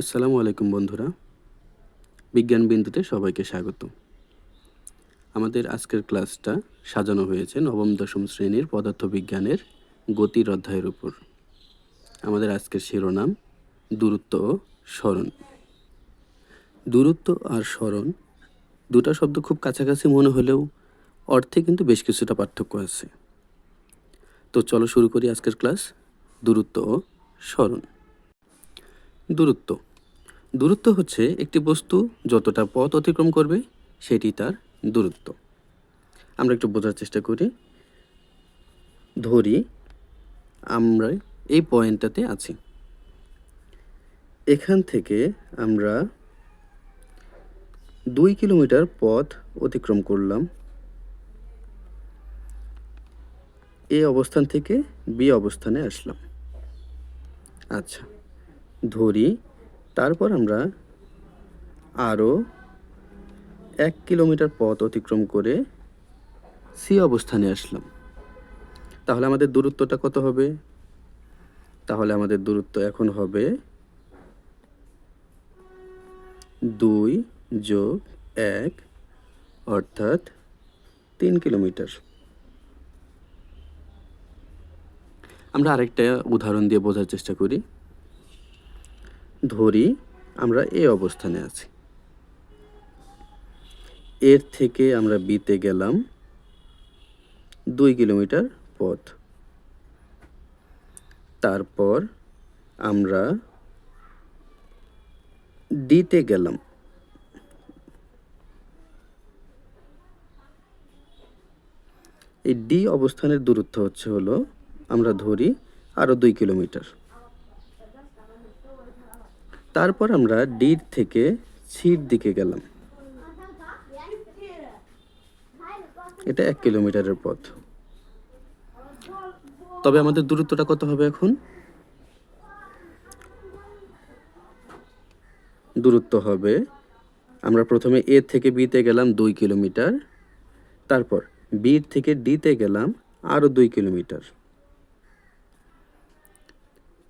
আসসালামু আলাইকুম বন্ধুরা। বিজ্ঞান বিন্দুতে সবাইকে স্বাগত। আমাদের আজকের ক্লাসটা সাজানো হয়েছে নবম, দশম শ্রেণির পদার্থবিজ্ঞানের গতির অধ্যায়ের উপর। আমাদের আজকের শিরোনাম, দূরত্ব ও স্মরণ। দূরত্ব আর স্মরণ দুটা শব্দ খুব কাছাকাছি মনে হলেও অর্থে কিন্তু বেশ কিছুটা পার্থক্য আছে। তো চলো শুরু করি আজকের ক্লাস, দূরত্ব ও স্মরণ। দূরত্ব দূরত্ব হচ্ছে একটি বস্তু যতটা পথ অতিক্রম করবে, সেটি তার দূরত্ব। আমরা একটু বোঝার চেষ্টা করি। ধরি, আমরা এই পয়েন্টটাতে আছি। এখান থেকে আমরা দুই কিলোমিটার পথ অতিক্রম করলাম। এ অবস্থান থেকে বি অবস্থানে আসলাম। আচ্ছা ধরি তারপর আমরা আরও এক কিলোমিটার পথ অতিক্রম করে সি অবস্থানে আসলাম। তাহলে আমাদের দূরত্বটা কত হবে? তাহলে আমাদের দূরত্ব এখন হবে দুই যোগ এক, অর্থাৎ তিন কিলোমিটার। আমরা আরেকটা উদাহরণ দিয়ে বোঝার চেষ্টা করি। ধরি আমরা এ অবস্থানে আছি। এর থেকে আমরা বিতে গেলাম দুই কিলোমিটার পথ। তারপর আমরা ডিতে গেলাম। এই ডি অবস্থানের দূরত্ব হচ্ছে হলো আমরা ধরি আরও দুই কিলোমিটার। তারপর আমরা ডির থেকে সির দিকে গেলাম। এটা এক কিলোমিটারের পথ। তবে আমাদের দূরত্বটা কত হবে এখন? দূরত্ব হবে, আমরা প্রথমে এ থেকে বিতে গেলাম দুই কিলোমিটার, তারপর বি থেকে ডিতে গেলাম আরও দুই কিলোমিটার।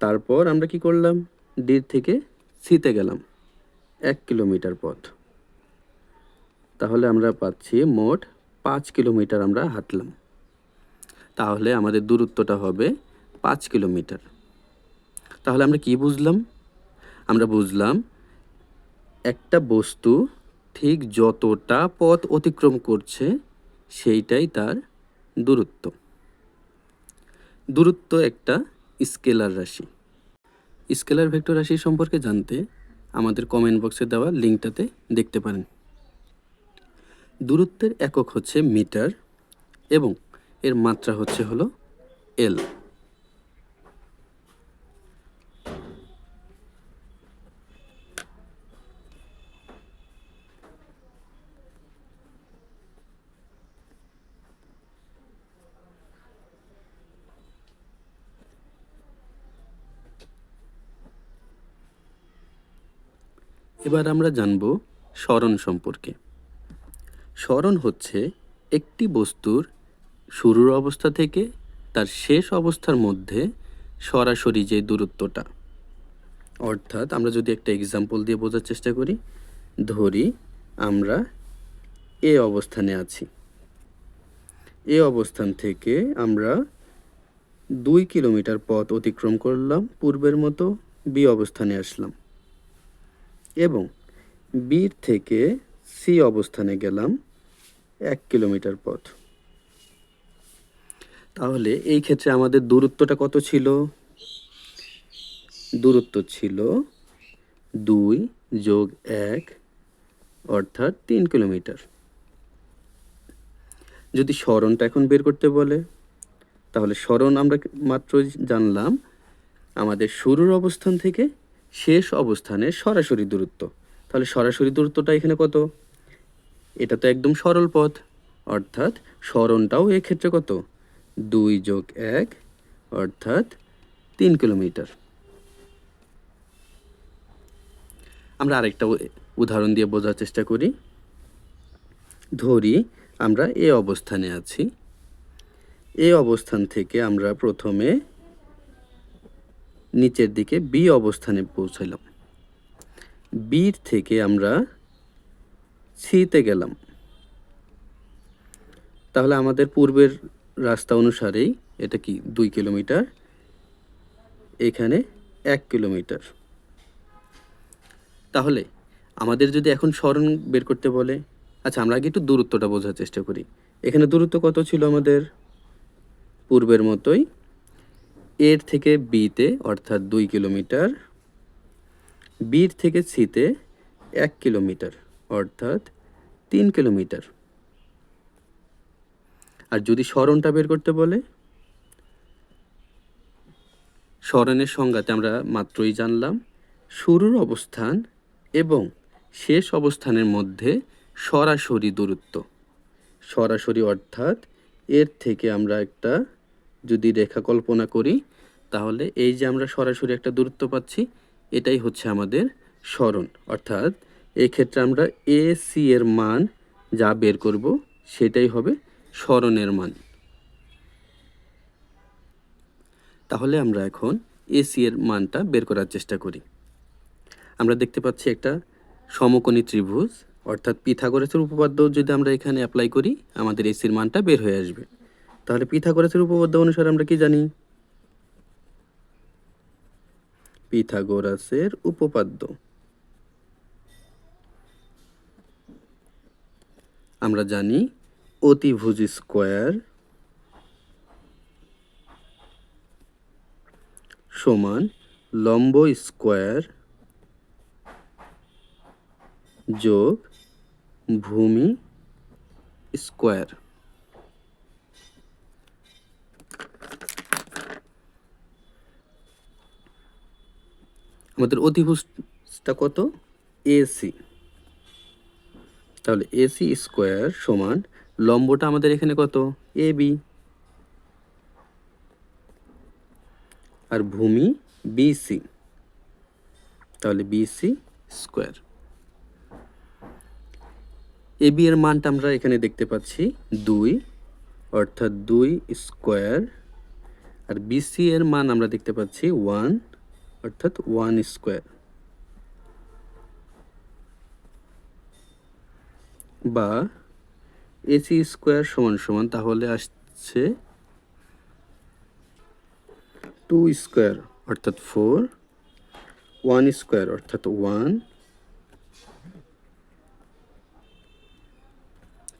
তারপর আমরা কি করলাম? ডি থেকে সিতে গেলাম। এক কিলোমিটার পথ। তাহলে আমরা পাচ্ছি মোট পাঁচ কিলোমিটার আমরা হাঁটলাম। তাহলে আমাদের দূরত্বটা হবে পাঁচ কিলোমিটার। তাহলে আমরা কি বুঝলাম? আমরা বুঝলাম একটা বস্তু ঠিক যতটা পথ অতিক্রম করছে সেইটাই তার দূরত্ব। দূরত্ব একটা স্কেলার রাশি। স্কেলার ভেক্টর রাশি সম্পর্কে জানতে আমাদের কমেন্ট বক্সে দেওয়া লিঙ্কটাতে দেখতে পারেন। দূরত্বের একক হচ্ছে মিটার এবং এর মাত্রা হচ্ছে হলো এল এবার আমরা জানব স্মরণ সম্পর্কে। স্মরণ হচ্ছে একটি বস্তুর শুরুর অবস্থা থেকে তার শেষ অবস্থার মধ্যে সরাসরি যে দূরত্বটা। অর্থাৎ আমরা যদি একটা এক্সাম্পল দিয়ে বোঝার চেষ্টা করি, ধরি আমরা এ অবস্থানে আছি। এ অবস্থান থেকে আমরা দুই কিলোমিটার পথ অতিক্রম করলাম, পূর্বের মতো বি অবস্থানে আসলাম। এবং বির থেকে সি অবস্থানে গেলাম এক কিলোমিটার পথ। তাহলে এই ক্ষেত্রে আমাদের দূরত্বটা কত ছিল? দূরত্ব ছিল দুই যোগ এক, অর্থাৎ তিন কিলোমিটার। যদি স্মরণটা এখন বের করতে বলে, তাহলে স্মরণ আমরা মাত্র জানলাম, আমাদের শুরুর অবস্থান থেকে শেষ অবস্থানে সরাসরি দূরত্ব। তাহলে সরাসরি দূরত্বটা এখানে কত? এটা তো একদম সরল পথ। অর্থাৎ স্মরণটাও এক্ষেত্রে কত? দুই যোগ এক, অর্থাৎ তিন কিলোমিটার। আমরা আরেকটা উদাহরণ দিয়ে বোঝার চেষ্টা করি। ধরি আমরা এ অবস্থানে আছি। এ অবস্থান থেকে আমরা প্রথমে নিচের দিকে বি অবস্থানে পৌঁছালাম বির থেকে আমরা সিতে গেলাম। তাহলে আমাদের পূর্বের রাস্তা অনুসারেই এটা কি দুই কিলোমিটার? এখানে এক কিলোমিটার। তাহলে আমাদের যদি এখন স্মরণ বের করতে বলে আচ্ছা আমরা আগে একটু দূরত্বটা বোঝার চেষ্টা করি। এখানে দূরত্ব কত ছিল আমাদের? পূর্বের মতোই এর থেকে বিতে, অর্থাৎ দুই কিলোমিটার, বির থেকে সিতে এক কিলোমিটার, অর্থাৎ তিন কিলোমিটার। আর যদি স্মরণটা বের করতে বলে? স্মরণের সংজ্ঞাতে আমরা মাত্রই জানলাম, শুরুর অবস্থান এবং শেষ অবস্থানের মধ্যে সরাসরি দূরত্ব। সরাসরি অর্থাৎ এর থেকে আমরা একটা যদি রেখা কল্পনা করি তাহলে এই যে আমরা সরাসরি একটা দূরত্ব পাচ্ছি, এটাই হচ্ছে আমাদের স্মরণ। অর্থাৎ এই ক্ষেত্রে আমরা এ সি এর মান যা বের করব, সেটাই হবে স্মরণের মান। তাহলে আমরা এখন এসি এর মানটা বের করার চেষ্টা করি। আমরা দেখতে পাচ্ছি একটা সমকোণী ত্রিভুজ, অর্থাৎ পিথাগোরাসের উপপাদ্য যদি আমরা এখানে অ্যাপ্লাই করি, আমাদের এসির মানটা বের হয়ে আসবে। তাহলে পিথাগোরাসের উপপাদ্য অনুসারে আমরা কি জানি? পিথাগোরাসের উপপাদ্য। আমরা জানি অতিভুজ স্কোয়ার সমান লম্ব স্কোয়ার যোগ ভূমি স্কোয়ার। আমাদের অতিভুজটা কত? এসি তাহলে এসি স্কোয়ার সমান লম্বটা আমাদের এখানে কত? এ বি আর ভূমি বিসি তাহলে বিসি স্কোয়ার এ বি এর মানটা আমরা এখানে দেখতে পাচ্ছি দুই, অর্থাৎ দুই স্কোয়ার আর বিসি এর মান আমরা দেখতে পাচ্ছি ওয়ান অর্থাৎ ওয়ান স্কোয়ার। বা এসি স্কোয়ার সমান সমান, তাহলে আসছে টু স্কোয়ার, অর্থাৎ ফোর। ওয়ান স্কোয়ার, অর্থাৎ ওয়ান।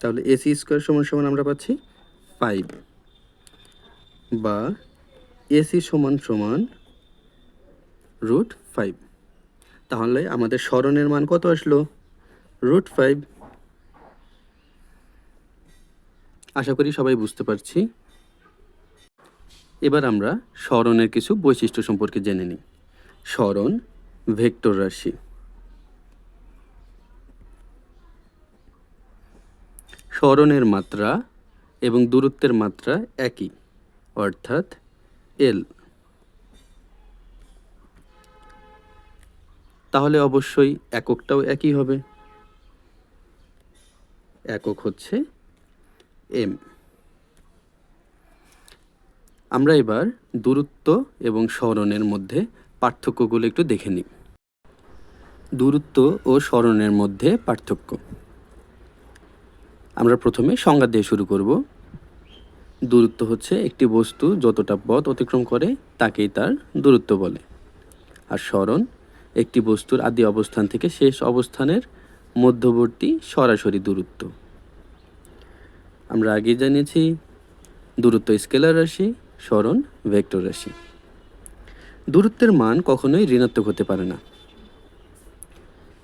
তাহলে এসি স্কোয়ার সমান সমান আমরা পাচ্ছি ফাইভ। বা এসি সমান সমান রুট ফাইভ তাহলে আমাদের স্মরণের মান কত আসলো? রুট ফাইভ আশা করি সবাই বুঝতে পারছি। এবার আমরা স্মরণের কিছু বৈশিষ্ট্য সম্পর্কে জেনে নিই। স্মরণ ভেক্টর রাশি। স্মরণের মাত্রা এবং দূরত্বের মাত্রা একই, অর্থাৎ এল তাহলে অবশ্যই এককটাও একই হবে। একক হচ্ছে এম আমরা এবার দূরত্ব এবং স্মরণের মধ্যে পার্থক্যগুলো একটু দেখে নিই। দূরত্ব ও স্মরণের মধ্যে পার্থক্য। আমরা প্রথমে সংজ্ঞা দিয়ে শুরু করব। দূরত্ব হচ্ছে একটি বস্তু যতটা পথ অতিক্রম করে তাকেই তার দূরত্ব বলে। আর স্মরণ একটি বস্তুর আদি অবস্থান থেকে শেষ অবস্থানের মধ্যবর্তী সরাসরি দূরত্ব। আমরা আগে জানিয়েছি দূরত্ব স্কেলার রাশি, স্মরণ, ভেক্টর রাশি। দূরত্বের মান কখনোই ঋণাত্মক হতে পারে না।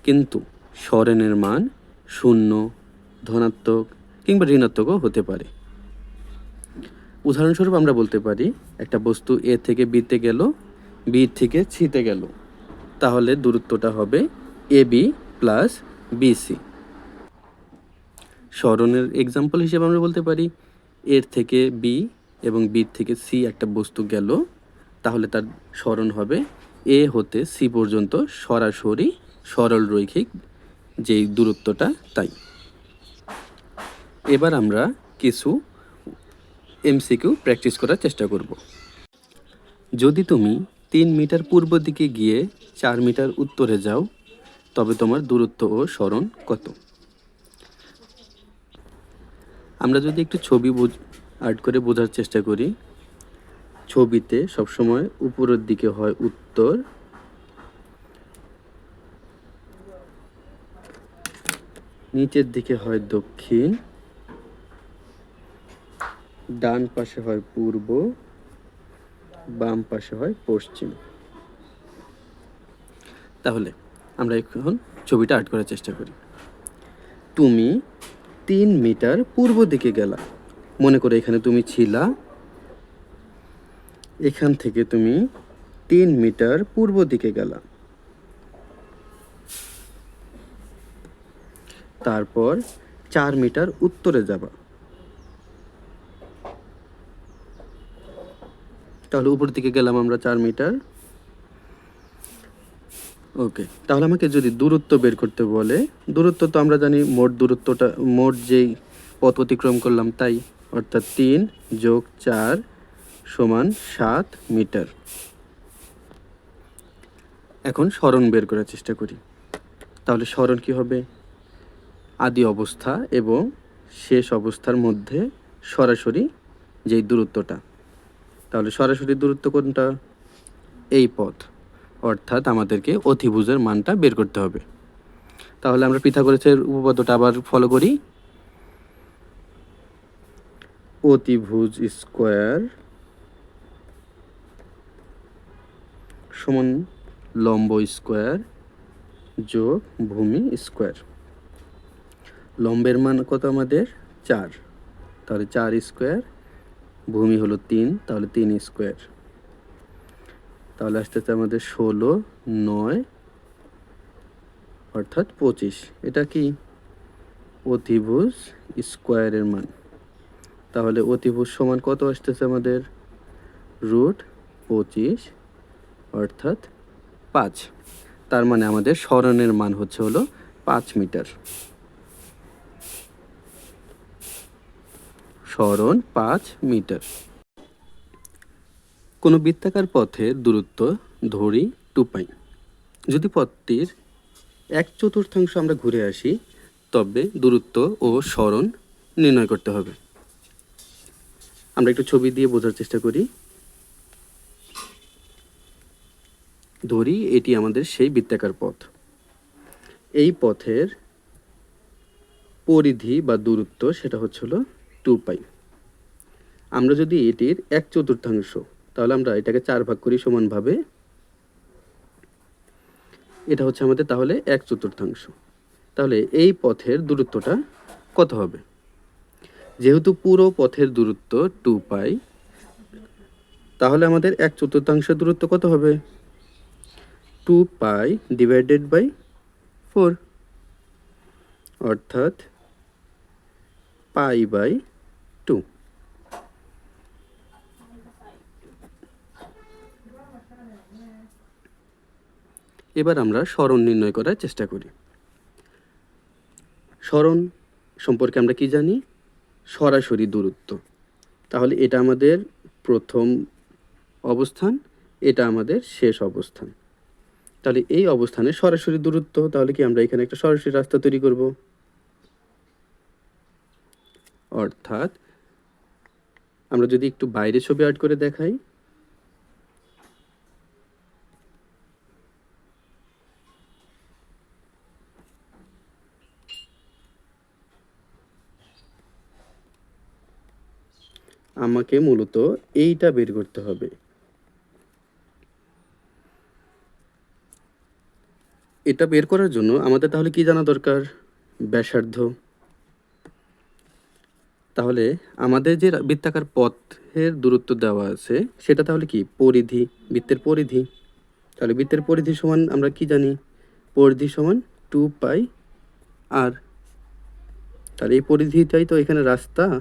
কিন্তু স্মরণের মান শূন্য, ধনাত্মক কিংবা ঋণাত্মকও হতে পারে। উদাহরণস্বরূপ আমরা বলতে পারি, একটা বস্তু এ থেকে বিতে গেল বি থেকে ছিতে গেল। তাহলে দূরত্বটা হবে এ বি প্লাস বিসি স্মরণের এক্সাম্পল হিসেবে আমরা বলতে পারি, এর থেকে বি এবং বি থেকে সি একটা বস্তু গেল, তাহলে তার স্মরণ হবে এ হতে সি পর্যন্ত সরাসরি সরল রৈখিক যেই দূরত্বটা তাই। এবার আমরা কিছু এমসিকিউ প্র্যাকটিস করার চেষ্টা করব। যদি তুমি তিন মিটার পূর্ব দিকে গিয়ে চার মিটার উত্তরে যাও, তবে তোমার দূরত্ব ও স্মরণ কত? আমরা যদি একটু ছবি আর্ট করে বোঝার চেষ্টা করি, ছবিতে সবসময় উপরের দিকে হয় উত্তর, নিচের দিকে হয় দক্ষিণ, ডান পাশে হয় পূর্ব বাম পাশে হয় পশ্চিম। তাহলে আমরা এখন ছবিটা আর্ট করার চেষ্টা করি। তুমি তিন মিটার পূর্ব দিকে গেলা। মনে করে এখানে তুমি ছিলা। এখান থেকে তুমি তিন মিটার পূর্ব দিকে গেলা। তারপর চার মিটার উত্তরে যাবা। তাহলে উপর দিকে গেলাম আমরা চার মিটার। ওকে, তাহলে আমাকে যদি দূরত্ব বের করতে বলে, দূরত্ব তো আমরা জানি মোট দূরত্বটা, মোট যেই পথ অতিক্রম করলাম তাই, অর্থাৎ তিন যোগ চার সমান সাত মিটার। এখন স্মরণ বের করার চেষ্টা করি। তাহলে স্মরণ কি হবে? আদি অবস্থা এবং শেষ অবস্থার মধ্যে সরাসরি যেই দূরত্বটা। তাহলে সরাসরি দূরত্ব কোনটা? এই পথ। অর্থাৎ আমাদেরকে অতিভুজের মানটা বের করতে হবে। তাহলে আমরা পিথাগোরাসের উপপাদ্যটা আবার ফলো করি। অতিভুজ স্কোয়ার সমান লম্ব স্কোয়ার যোগ ভূমি স্কোয়ার। লম্বের মান কত আমাদের? চার। তাহলে চার স্কোয়ার ভূমি হলো তিন, তাহলে তিন স্কোয়ার। তাহলে আসতেছে আমাদের ষোলো, নয়, অর্থাৎ পঁচিশ। এটা কি? অতিভুজ স্কোয়ারের মান। তাহলে অতিভুজ সমান কত আসতেছে আমাদের? রুট পঁচিশ, অর্থাৎ পাঁচ। তার মানে আমাদের স্মরণের মান হচ্ছে হলো পাঁচ মিটার। স্মরণ পাঁচ মিটার। কোনো বৃত্তাকার পথের দূরত্ব ধরি টু পাই যদি পথটির এক চতুর্থাংশ আমরা ঘুরে আসি, তবে দূরত্ব ও স্মরণ নির্ণয় করতে হবে। আমরা একটু ছবি দিয়ে বোঝার চেষ্টা করি। ধরি এটি আমাদের সেই বৃত্তাকার পথ। এই পথের পরিধি বা দূরত্ব সেটা হচ্ছিল টু পাই। আমরা যদি এটির এক চতুর্থাংশ, তাহলে আমরা এটাকে চার ভাগ করি সমানভাবে। এটা হচ্ছে আমাদের তাহলে এক চতুর্থাংশ। তাহলে এই পথের দূরত্বটা কত হবে? যেহেতু পুরো পথের দূরত্ব টু পাই, তাহলে আমাদের এক চতুর্থাংশ দূরত্ব কত হবে? Two pi divided by four. অর্থাৎ পাই বাই টু এবার আমরা স্মরণ নির্ণয় করার চেষ্টা করি। স্মরণ সম্পর্কে আমরা কি জানি? সরাসরি দূরত্ব। তাহলে এটা আমাদের প্রথম অবস্থান, এটা আমাদের শেষ অবস্থান। তাহলে এই অবস্থানে সরাসরি দূরত্ব, তাহলে কি আমরা এখানে একটা সরাসরি রাস্তা তৈরি করব? অর্থাৎ আমরা যদি একটু বাইরে ছবি আর্ট করে দেখাই। আমাকে মূলত এইটা বের করতে হবে। এটা বের করার জন্য আমাদের তাহলে কি জানা দরকার? ব্যাসার্ধ। তাহলে আমাদের যে বৃত্তাকার পথের দূরত্ব দেওয়া আছে, সেটা তাহলে কি? পরিধি, বৃত্তের পরিধি। তাহলে বৃত্তের পরিধি সমান আমরা কি জানি? পরিধি সমান টু পাই আর। তাহলে এই পরিধিটাই তো এখানে রাস্তা।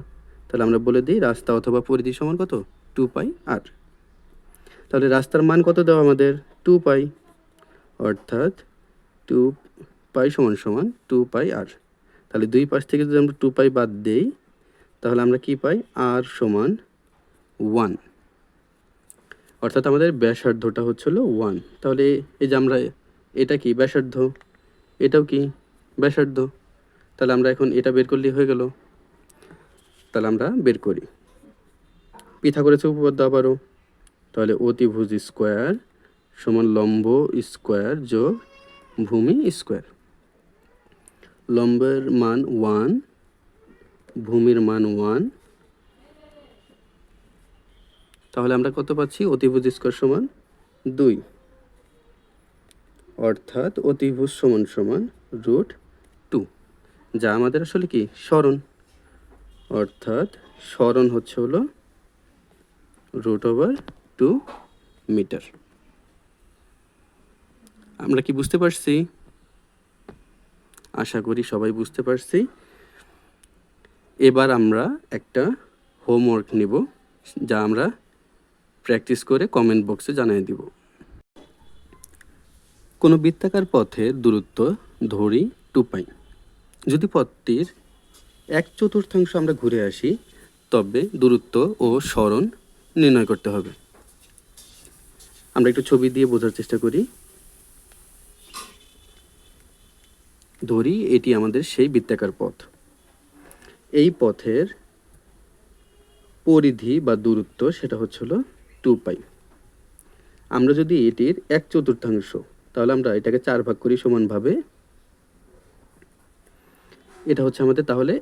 তাহলে আমরা বলে দিই রাস্তা অথবা পরিধি সমান কত? টু পাই আর তাহলে রাস্তার মান কত দেওয়া আমাদের? টু পাই অর্থাৎ টু পাই সমান সমান টু পাই আর তাহলে দুই পাশ থেকে যদি আমরা টু পাই বাদ দেই, তাহলে আমরা কি পাই? আর সমান ওয়ান অর্থাৎ আমাদের ব্যাসার্ধটা হচ্ছিল ওয়ান তাহলে এই যে আমরা, এটা কি ব্যাসার্ধ? এটাও কি ব্যাসার্ধ? তাহলে আমরা এখন এটা বের করলেই হয়ে গেল। তাহলে আমরা বের করি। করেছে উপপাদ্য আবারও। তাহলে অতিভুজ স্কোয়ার সমান লম্ব স্কোয়ার যোগ ভূমি স্কোয়ার। লম্বের মান ওয়ান, ভূমির মান ওয়ান। তাহলে আমরা কত পাচ্ছি? অতিভুজ স্কোয়ার সমান দুই। অর্থাৎ অতিভুজ সমান সমান রুট টু। যা আমাদের আসলে কি? স্মরণ। অর্থাৎ স্মরণ হচ্ছে হলো রুট ওভার টু মিটার আমরা কি বুঝতে পারছি? আশা করি সবাই বুঝতে পারছি। এবার আমরা একটা হোমওয়ার্ক নিব, যা আমরা প্র্যাকটিস করে কমেন্ট বক্সে জানিয়ে দিব। কোনো বৃত্তাকার পথের দূরত্ব ধরি টু পাই যদি পথটির এক চতুর্থাংশ আমরা ঘুরে আসি, তবে দূরত্ব ও স্মরণ নির্ণয় করতে হবে। আমরা একটু ছবি দিয়ে বোঝার চেষ্টা করি। ধরি, এটি আমাদের সেই বৃত্তাকার পথ। এই পথের পরিধি বা দূরত্ব সেটা হচ্ছে হলো টু পাই। আমরা যদি এটির এক চতুর্থাংশ, তাহলে আমরা এটাকে চার ভাগ করি সমানভাবে। এটা হচ্ছে আমাদের তাহলে